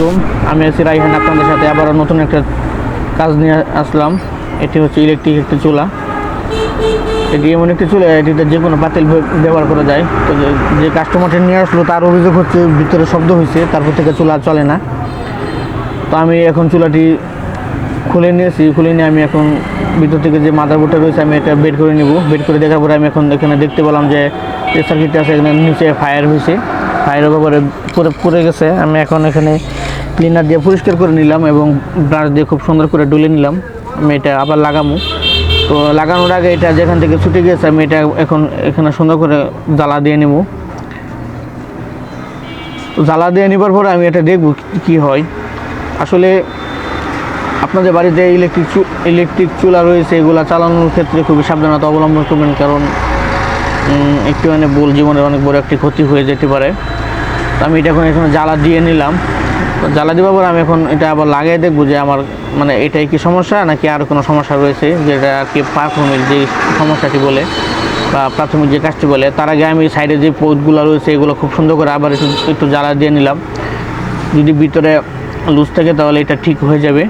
আলাইকুম। আমি আছি রাইহান, আপনাদের সাথে আবারও নতুন একটা কাজ নিয়ে আসলাম। এটি হচ্ছে ইলেকট্রিক একটি চুলা। এটি এমন একটি চুলা, এটিতে যে কোনো ব্য- ব্যবহার করা যায়। তো যে- কাস্টমারটি নিয়ে আসলো, তার অভিযোগ হচ্ছে ভিতরে শব্দ হয়েছে তারপর থেকে চুলা চলে না। তো আমি এখন চুলাটি খুলে নিয়েছি। খুলে নিয়ে আমি এখন ভিতর থেকে যে মাদার মাদারবোর্ডটা রয়েছে, আমি এটা বের করে নিব। বের করে দেখার পরে আমি এখন এখানে দেখতে পেলাম যে সার্কিটটা আছে, এখানে নিচে ফায়ার হয়েছে ফায়ারের ব্যাপারে পুরো, পুড়ে গেছে। আমি এখন এখানে ক্লিনার দিয়ে পরিষ্কার করে নিলাম এবং ব্রাশ দিয়ে খুব সুন্দর করে ডুলে নিলাম। আমি এটা আবার লাগামো। তো লাগানোর আগে এটা যেখান থেকে ছুটে গিয়েছে আমি এটা এখন এখানে সুন্দর করে জ্বালা দিয়ে নেব তো জ্বালা দিয়ে নেবার পরে আমি এটা দেখব কি হয়। আসলে আপনাদের বাড়িতে ইলেকট্রিক ইলেকট্রিক চুলা রয়েছে, এগুলা চালানোর ক্ষেত্রে খুবই সাবধানতা অবলম্বন করবেন, কারণ একটু মানে বল জীবনের অনেক বড় একটি ক্ষতি হয়ে যেতে পারে। আমি এটা এখন এখানে জ্বালা দিয়ে নিলাম। তো জ্বালা দেওয়ার পর আমি এখন এটা আবার লাগিয়ে দেখব যে আমার মানে এটাই কি সমস্যা নাকি আর কোনো সমস্যা রয়েছে? যেটা আর কি প্রাথমিক যে সমস্যাটি বলে বা প্রাথমিক যে কাজটি বলে, তার আগে আমি সাইডে যে পোস্টগুলো রয়েছে এগুলো খুব সুন্দর করে আবার একটু একটু জ্বালা দিয়ে নিলাম। যদি ভিতরে লুজ থাকে তাহলে এটা ঠিক হয়ে যাবে।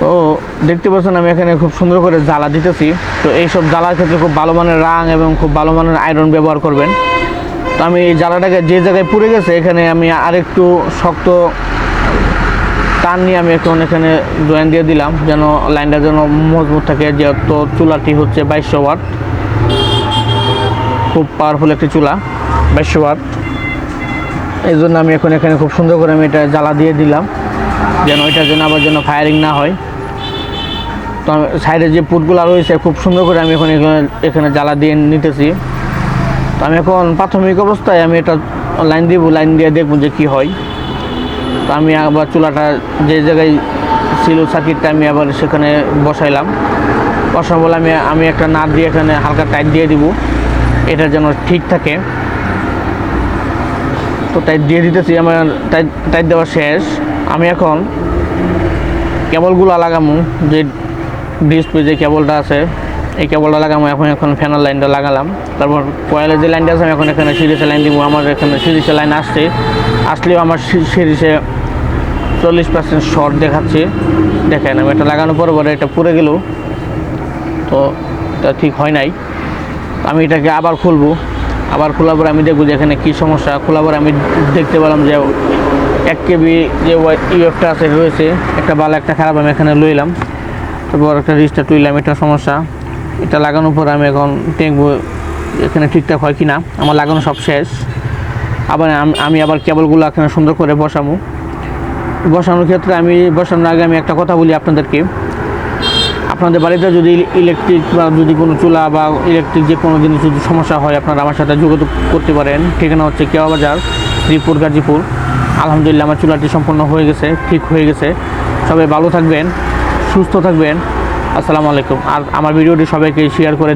তো দেখতে পাচ্ছেন আমি এখানে খুব সুন্দর করে জ্বালা দিতেছি। তো এইসব জ্বালার ক্ষেত্রে খুব ভালো মানের রাং এবং খুব ভালো মানের আয়রন ব্যবহার করবেন। তো আমি জ্বালাটাকে যে জায়গায় পুড়ে গেছে, এখানে আমি আরেকটু শক্ত টান নিয়ে আমি এখন এখানে জয়েন দিয়ে দিলাম, যেন লাইনটা যেন মজবুত থাকে, যেহেতু চুলাটি হচ্ছে বাইশশো ওয়াট। খুব পাওয়ারফুল একটি চুলা, বাইশশো ওয়াট। এই জন্য আমি এখন এখানে খুব সুন্দর করে আমি এটা জ্বালা দিয়ে দিলাম, যেন এটার জন্য আবার যেন ফায়ারিং না হয়। তো সাইডে যে পুটগুলো রয়েছে, খুব সুন্দর করে আমি এখন এখানে এখানে জ্বালা দিয়ে নিতেছি। তো আমি এখন প্রাথমিক অবস্থায় আমি এটা লাইন দিব লাইন দিয়ে দেখব যে কী হয়। তো আমি আবার চুলাটা যে জায়গায় ছিল সার্কিটটা আমি আবার সেখানে বসাইলাম। বসার বলে আমি আমি একটা নাট দিয়ে এখানে হালকা টাইট দিয়ে দিব। এটা যেন ঠিক থাকে। তো টাইট দিয়ে দিতেছি, আমার টাইট টাইট দেওয়া শেষ। আমি এখন কেবলগুলো লাগামো, যে ডিসপ্লে যে কেবলটা আছে। এই কেবলটা লাগামো, এখন এখন ফ্যানের লাইনটা লাগালাম। তারপর কয়েলের যে লাইনটা আছে, আমি এখন এখানে সিরিজের লাইন দিব। আমার এখানে সিরিজের লাইন আসছে। আসলেও আমার সিরিজে চল্লিশ পার্সেন্ট শর্ট দেখাচ্ছে। দেখেন, আমি এটা লাগানোর পরে পরে এটা পুড়ে গেল। তো এটা ঠিক হয় নাই। আমি এটাকে আবার খুলবো। আবার খোলার পরে আমি দেখব যে এখানে কী সমস্যা। খোলার পরে আমি দেখতে পেলাম যে এক কেবি যে ইউএফটা আছে রয়েছে। একটা ভালো, একটা খারাপ, আমি এখানে লইলাম। তারপর একটা রিস্টার তুইলাম, এটা সমস্যা। এটা লাগানোর পর আমি এখন দেখব এখানে ঠিকঠাক হয় কি না আমার লাগানো সব শেষ। আবার আমি আবার কেবলগুলো এখানে সুন্দর করে বসাবো। বসানোর ক্ষেত্রে আমি, বসানোর আগে আমি একটা কথা বলি আপনাদেরকে। আপনাদের বাড়িতে যদি ইলেকট্রিক বা যদি কোনো চুলা বা ইলেকট্রিক যে কোনো জিনিস যদি সমস্যা হয়, আপনারা আমার সাথে যোগাযোগ করতে পারেন। ঠিকানা হচ্ছে কেওয়া বাজার শ্রীপুর গাজীপুর। আলহামদুলিল্লাহ আমার চুলাটি সম্পূর্ণ হয়ে গেছে, ঠিক হয়ে গেছে। সবাই ভালো থাকবেন, সুস্থ থাকবেন। আসসালামু আলাইকুম। আর আমার ভিডিওটি সবাইকে শেয়ার করে